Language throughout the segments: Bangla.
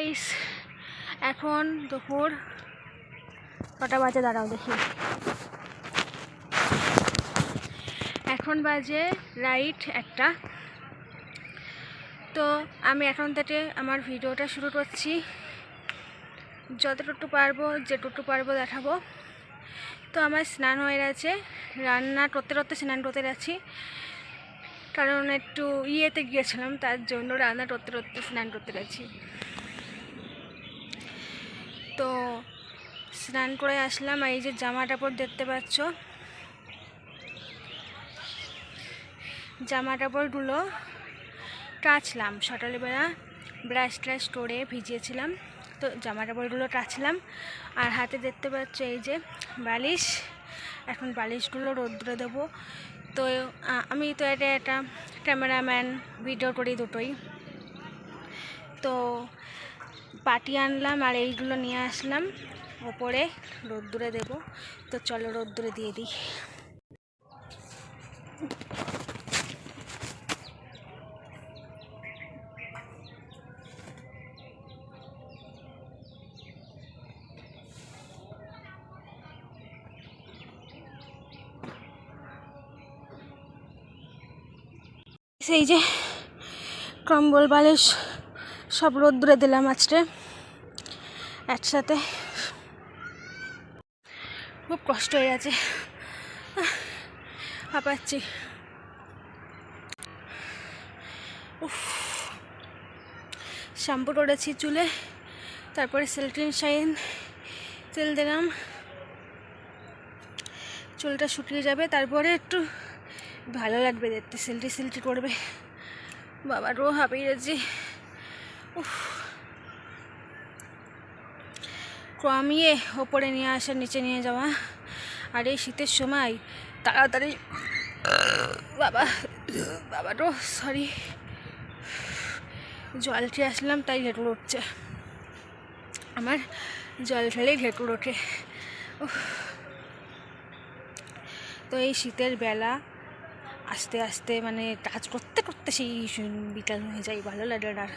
গাইস এখন দুপুর কটা বাজে, দাঁড়াও দেখি। এখন বাজে রাইট একটা। তো আমি এখন থেকে আমার ভিডিওটা শুরু করছি। যতটুকু পারব, যেটুকু পারব দেখাবো। তো আমার স্নান হয়ে গেছে। রান্না করতে করতে স্নান করতে যাচ্ছি। কারণ একটু ইয়েতে গিয়েছিলাম, তার জন্য রান্না করতে করতে স্নান করতে গেছি তো স্নান করে আসলাম এই যে জামা কাপড় দেখতে পাচ্ছ। জামা কাপড়গুলো কাচলাম। সকালবেলা ব্রাশ ট্রাশ করে ভিজিয়েছিলাম। তো জামা কাপড়গুলো কাচলাম। আর হাতে দেখতে পাচ্ছ এই যে বালিশ। এখন বালিশগুলো রোদ্রে দেবো। তো আমি তো এটা একটা ক্যামেরাম্যান ভিডিও করি দুটোই। তো পাটি আনলাম আর এইগুলো নিয়ে আসলাম। ওপরে রোদ্দুরে দেবো। তো চলো রোদ্দুরে দিয়ে দিই। সেই যে কম্বল বালিশ সব রোদ্দুরে দিলাম আজকে। একসাথে। খুব কষ্ট হয়ে গেছে। হাঁপাচ্ছি উফ। শ্যাম্পু করেছি চুলে, তারপরে সিল্কিন শাইন তেল দিলাম। চুলটা শুকিয়ে যাবে, তারপরে একটু ভালো লাগবে দেখতে সিল্টি সিল্টি করবে। বাবা রো হাঁপিয়ে গেছি। কমিয়ে ওপরে নিয়ে আসা, নিচে নিয়ে যাওয়া। আর এই শীতের সময় তাড়াতাড়ি বাবা বাবা তো সরি জল খেয়ে আসলাম, তাই ঘেটুর উঠছে। আমার জল খেলেই ঘেটুর ওঠে। তো এই শীতের বেলা আস্তে আস্তে মানে কাজ করতে করতে সেই বিকাল হয়ে যায়, ভালো লাগে না আর।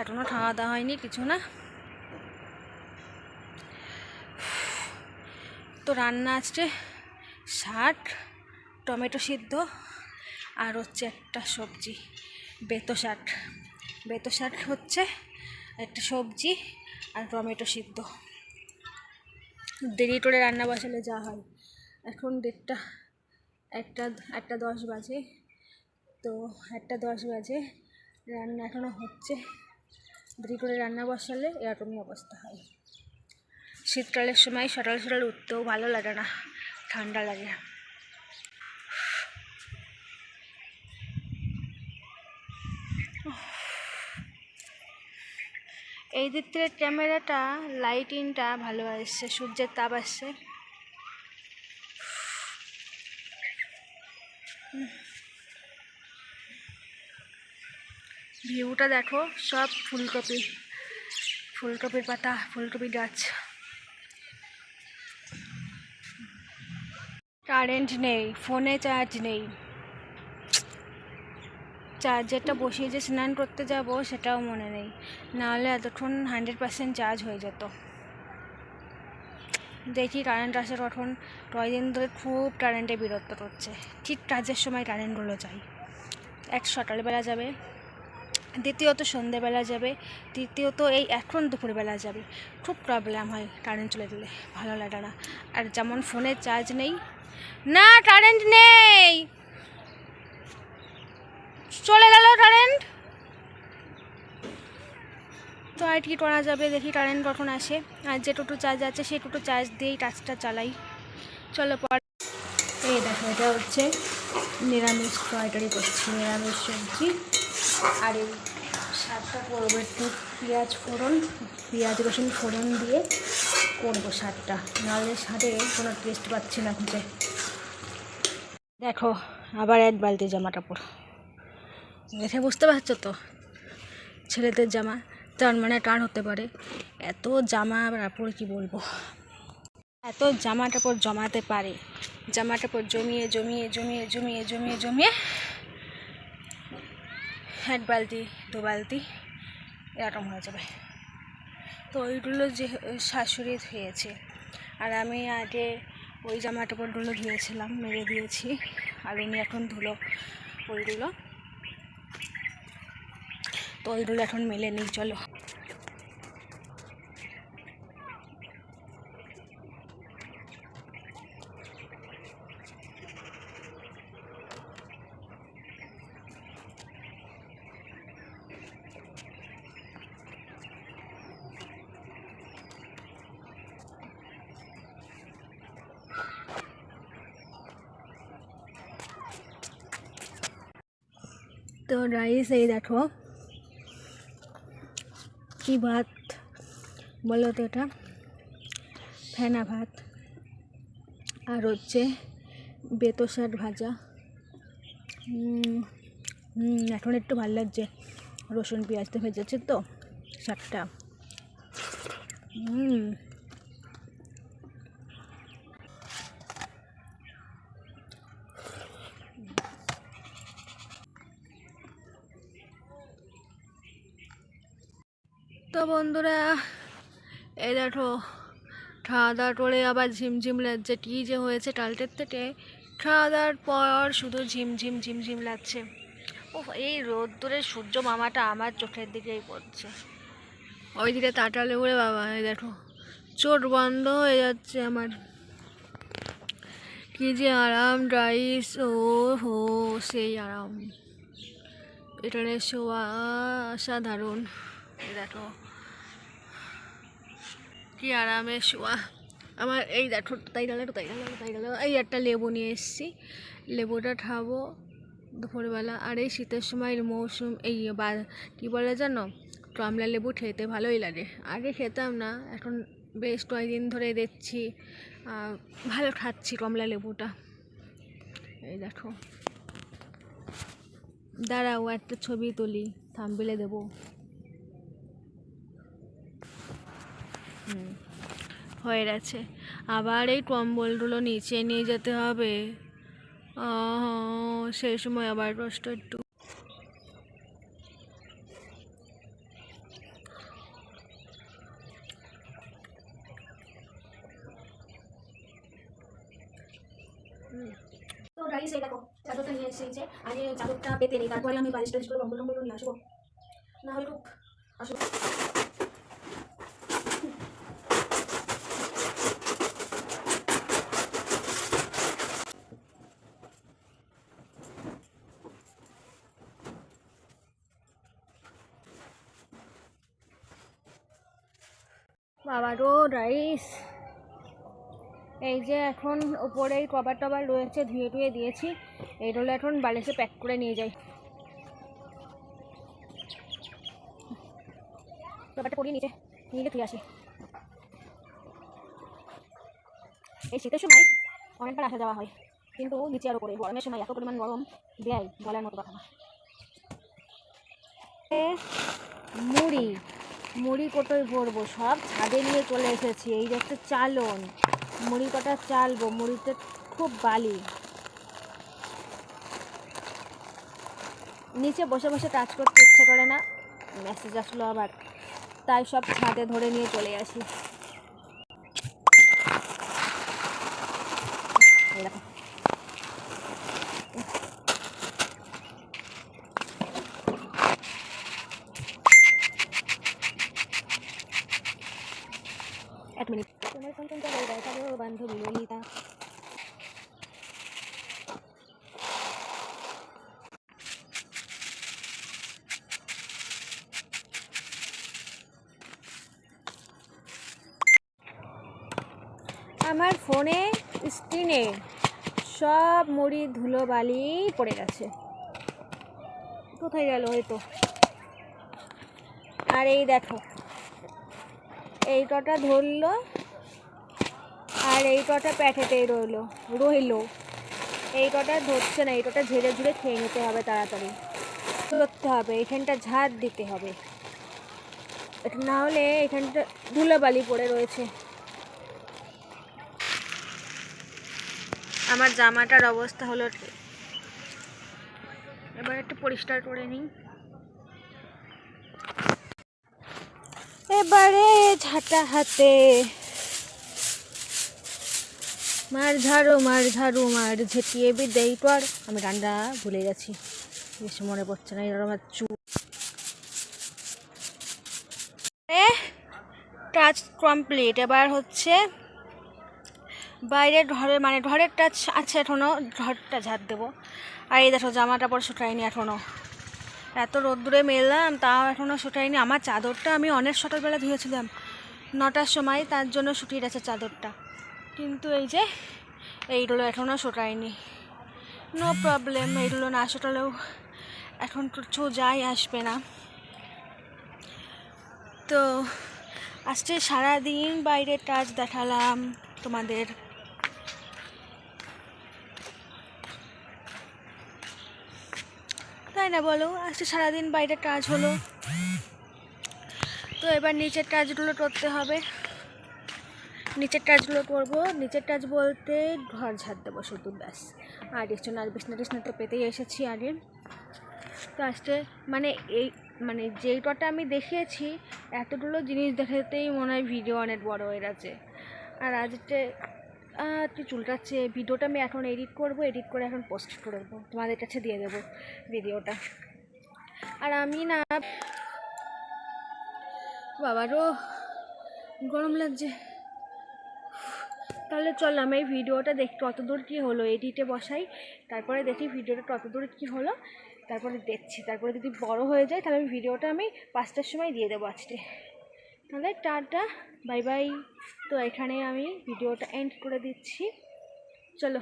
এখনও খাওয়া দাওয়া হয়নি, কিছু না। তো রান্না আজকে শাক, টমেটো সিদ্ধ, আর হচ্ছে একটা সবজি, বেতো শাক। বেতো শাক হচ্ছে একটা সবজি আর টমেটো সিদ্ধ। দেরি করে রান্না বসালে যা হয়। এখন দেড়টা, একটা একটা দশ বাজে। তো একটা দশ বাজে। রান্না এখনও হচ্ছে। দেরি করে রান্না বসালে এরকমই অবস্থা হয়। শীতকালের সময় সকাল সকাল উঠতেও ভালো লাগে না, ঠান্ডা লাগে। এই দিক থেকে ক্যামেরাটা, লাইটিংটা ভালো আসছে, সূর্যের তাপ আসছে। ভিউটা দেখো, সব ফুলকপি, ফুলকপির পাতা, ফুলকপি গাছ। কারেন্ট নেই, ফোনে চার্জ নেই। চার্জারটা বসিয়ে যে স্নান করতে যাব, সেটাও মনে নেই। নাহলে এতক্ষণ হান্ড্রেড পার্সেন্ট চার্জ হয়ে যেত। দেখি কারেন্ট আসে কখন। কয়দিন ধরে খুব কারেন্টে বিরক্ত করছে। ঠিক কাজের সময় কারেন্টগুলো চাই। এক সকালবেলা যাবে। দ্বিতীয়ত সন্ধেবেলা যাবে, তৃতীয়ত এই এখন দুপুরবেলা যাবে। খুব প্রবলেম হয় কারেন্ট চলে গেলে, ভালো লাগে না। আর যেমন ফোনে চার্জ নেই, না কারেন্ট নেই। চলে গেল কারেন্ট তো আর কি করা যাবে, দেখি কারেন্ট কখন আসে। আর যে টোটো চার্জ আছে, সেই টোটো চার্জ দিয়েই টাচটা চালাই। চলো পর এই দেখো, এটা হচ্ছে নিরামিষ তরকারি করছি, নিরামিষ সবজি। আর এই শাকটা করব একটু পেঁয়াজ ফোড়ন, পেঁয়াজ, রসুন ফোড়ন দিয়ে করব শাকটা। নাহলে শাকে কোনো টেস্ট পাচ্ছি না খুঁজে দেখো, আবার এক বালতি জামা কাপড়। দেখে বুঝতে পারছ তো? ছেলেদের জামা, তার মানে টান হতে পারে? এত জামা কাপড় কি বলব? এত জামা কাপড় জমাতে পারে। জামা কাপড় জমিয়ে জমিয়ে জমিয়ে জমিয়ে জমিয়ে জমিয়ে এক বালতি, দু বালতি, এরকম হয়ে যাবে। তো ওইগুলো যে শাশুড়ি ধুয়েছে। আর আমি আগে ওই জামা কাপড়গুলো ধুয়েছিলাম মেরে দিয়েছি। আর উনি এখন ধুলো ওইগুলো। তো ওইগুলো এখন মেলে নিই, চলো। তো রাইস এই দেখো কি ভাত বলো তো এটা ফেনা ভাত আর হচ্ছে বেতো শাক ভাজা এখন একটু ভালো লাগছে রসুন পেঁয়াজটা ভেজেছে তো শাকটা হুম বন্ধুরা? এই দেখো খাওয়া করে আবার ঝিমঝিম লাগছে। কী যে হয়েছে কালকের থেকে? খাওয়া দাওয়ার পর শুধু ঝিমঝিম ঝিমঝিম লাগছে। ও এই রোদ্দুরে সূর্য মামাটা আমার চোখের দিকেই পড়ছে। ওই দিকে তাটালে উড়ে বাবা, এই দেখো, চোট বন্ধ হয়ে যাচ্ছে আমার। কি যে আরাম রাইস ও হো সেই আরাম। এখানে শোয়া অসাধারণ। দেখো কি আরামে শোয়া আমার এই দেখো, তাই গেল তাই গেল তাই গেল। এই একটা লেবু নিয়ে এসেছি। লেবুটা খাব দুপুরবেলা। আর এই শীতের সময় মৌসুম, এই বা, কী বলে জানো? কমলা লেবু খেতে ভালোই লাগে। আগে খেতাম না, এখন বেশ কয়েকদিন ধরে দেখছি। ভালো খাচ্ছি কমলা লেবুটা। এই দেখো। দাঁড়াও, একটা ছবি তুলি থাম্বেলে দেবো। হয়ে গেছে। আবার এই কম্বলগুলো নিচে নিয়ে যেতে হবে। সেই সময় আবার কষ্ট একটু। চাদরটা নিয়ে এসেছে চাদরটা পেতে তারপরে আমি বালিশ টালিশ করে নিয়ে আসব। না হলে খুব আসব বাবারও রাইস এই যে এখন ওপরে এই কভার টবার রয়েছে, ধুয়ে টুয়ে দিয়েছি। এইগুলো এখন বালিশে প্যাক করে নিয়ে যাই। ব্যাপারটা পরিয়ে নিচে নিয়ে তুই আসি। এই শীতের সময় অনেকবার আসা যাওয়া হয়, কিন্তু নিচে আরও করে গরমের সময় এত পরিমাণ গরম দেয়, বলার মতো কথা না। মুড়ি। মুড়ি কোটোয় ভরবো, সব ছাদে নিয়ে চলে এসেছি। এই একটা চালন মুড়ি কটা চালবো, মুড়িতে খুব বালি। নিচে বসে বসে কাজ করতে ইচ্ছে করে না মেসেজ আসলো আবার। তাই সব ছাদে ধরে নিয়ে চলে আসি। আমার ফোনে স্ক্রিনে সব মুড়ি ধুলো বালি পড়ে গেছে। কোথায় গেল হয়তো? আর এই দেখো, এই কটা ধরলো, আর এই কটা প্যাকেটেই রইল রইল। এই কটা ধরছে না, এই কটা ঝেড়ে ঝুড়ে খেয়ে নিতে হবে তাড়াতাড়ি। করতে হবে, এখানটা ঝাড় দিতে হবে। এটা না হলে এখানটা ধুলোবালি পড়ে রয়েছে। আমার জামাটার অবস্থা হলো। এবার একটু পরিষ্কার করে নিই। এবারে ঝাঁটা হাতে। মার ঝাড়ু মার ঝাড়ু, মার ঝেঁটিয়ে বিদেই পর আমি রান্না ভুলে গেছি। বেশি মনে পড়ছে না, এরকম আমার চুল। টাচ কমপ্লিট এবার হচ্ছে বাইরের ঘরের মানে ঘরের টাচ আছে এখনও ঘরটা ঝাড় দেবো। আর এই দেখো, জামাটা পরে শুকায়নি এখনও এত রোদ্দুরে মেললাম, তাও এখনও শুকায়নি। আমার চাদরটা আমি অনেক সকালবেলা ধুয়েছিলাম, নটার সময়, তার জন্য শুকিয়ে গেছে চাদরটা। কিন্তু এই যে এইগুলো এখনও শুকায়নি। নো প্রবলেম এইগুলো না শুকালেও এখন কিছু যাই আসবে না। তো, আজকে সারাদিন বাইরের টাচ দেখালাম তোমাদের। তাই না বলো? আজকে সারাদিন বাইরের কাজ হলো। তো এবার নিচের কাজগুলো করতে হবে। নিচের কাজগুলো করব। নিচের কাজ বলতে ঘর ঝাড় দেবো শুধু, ব্যাস। আর কিছু না, আর বিছনা টিছনা তো পেতেই এসেছি আগে। তো আজকে মানে এই মানে যেই কটা আমি দেখিয়েছি, এতগুলো জিনিস দেখাতেই মনে হয় ভিডিও অনেক বড় হয়ে গেছে। আর আজকে একটু চুলকাচ্ছে। ভিডিওটা আমি এখন এডিট করব এডিট করে এখন পোস্ট করে দেবো। তোমাদের কাছে দিয়ে দেবো ভিডিওটা। আর আমি না বাবারও গরম লাগছে। তাহলে চল আমি এই ভিডিওটা দেখি কতদূর কী হলো এডিটে বসাই। তারপরে দেখি ভিডিওটা কতদূর কী হলো। তারপরে দেখছি। তারপরে যদি বড় হয়ে যায়, তাহলে ভিডিওটা আমি পাঁচটার সময় দিয়ে দেবো আজকে। তাহলে টাটা বাই বাই। তো এখানে আমি ভিডিওটা এন্ড করে দিচ্ছি। চলো।